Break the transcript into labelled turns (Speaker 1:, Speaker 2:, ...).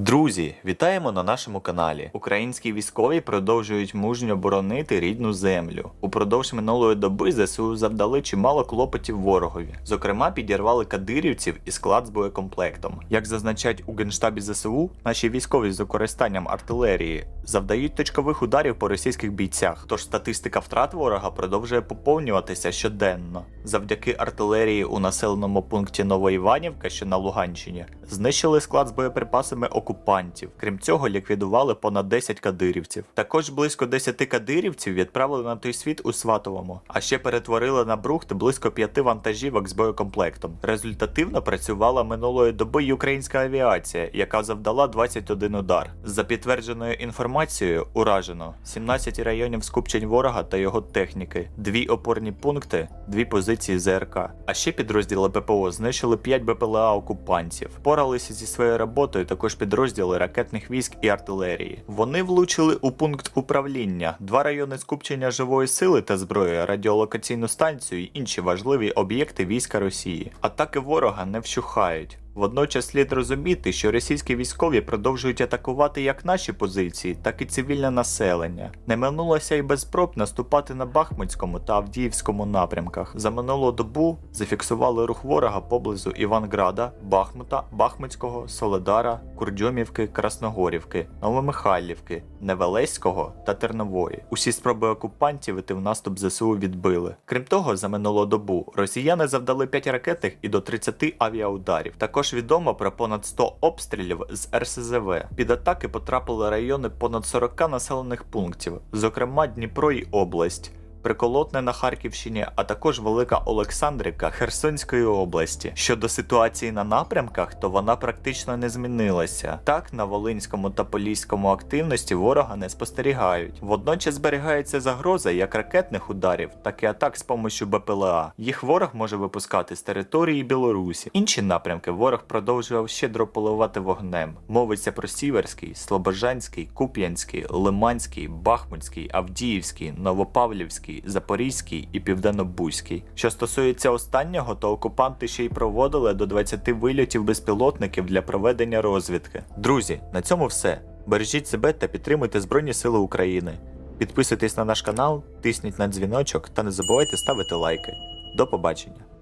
Speaker 1: Друзі, вітаємо на нашому каналі. Українські військові продовжують мужньо боронити рідну землю. Упродовж минулої доби ЗСУ завдали чимало клопотів ворогові. Зокрема, підірвали кадирівців і склад з боєкомплектом. Як зазначають у генштабі ЗСУ, наші військові з використанням артилерії завдають точкових ударів по російських бійцях. Тож статистика втрат ворога продовжує поповнюватися щоденно. Завдяки артилерії у населеному пункті Новоіванівка, що на Луганщині, знищили склад з боєприпасами окупантів. Крім цього, ліквідували понад 10 кадирівців. Також близько 10 кадирівців відправили на той світ у Сватовому, а ще перетворили на брухт близько 5 вантажівок з боєкомплектом. Результативно працювала минулої доби й українська авіація, яка завдала 21 удар. За підтвердженою інформацією, уражено 17 районів скупчень ворога та його техніки, дві опорні пункти, дві позиції ЗРК. А ще підрозділи ППО знищили 5 БПЛА окупантів. Впоралися зі своєю роботою також підрозділи ракетних військ і артилерії. Вони влучили у пункт управління, два райони скупчення живої сили та зброї, радіолокаційну станцію і інші важливі об'єкти війська Росії. Атаки ворога не вщухають. Водночас слід розуміти, що російські військові продовжують атакувати як наші позиції, так і цивільне населення. Не минулося й без спроб наступати на Бахмутському та Авдіївському напрямках. За минулу добу зафіксували рух ворога поблизу Іванграда, Бахмута, Бахмутського, Соледара, Курдьомівки, Красногорівки, Новомихайлівки, Невелеського та Тернової. Усі спроби окупантів іти в наступ ЗСУ відбили. Крім того, за минулу добу росіяни завдали 5 ракетних і до 30 авіаударів. Також відомо про понад 100 обстрілів з РСЗВ. Під атаки потрапили райони понад 40 населених пунктів, зокрема Дніпро і область. Приколотне на Харківщині, а також Велика Олександрівка Херсонської області. Щодо ситуації на напрямках, то вона практично не змінилася. Так, на Волинському та Поліському активності ворога не спостерігають. Водночас зберігається загроза як ракетних ударів, так і атак з помощю БПЛА. Їх ворог може випускати з території Білорусі. Інші напрямки ворог продовжував щедро поливати вогнем. Мовиться про Сіверський, Слобожанський, Куп'янський, Лиманський, Бахмутський, Авдіївський, Новопавлівський, Запорізький і Південно-Бузький. Що стосується останнього, то окупанти ще й проводили до 20 вильотів безпілотників для проведення розвідки. Друзі, на цьому все. Бережіть себе та підтримуйте Збройні Сили України. Підписуйтесь на наш канал, тисніть на дзвіночок та не забувайте ставити лайки. До побачення!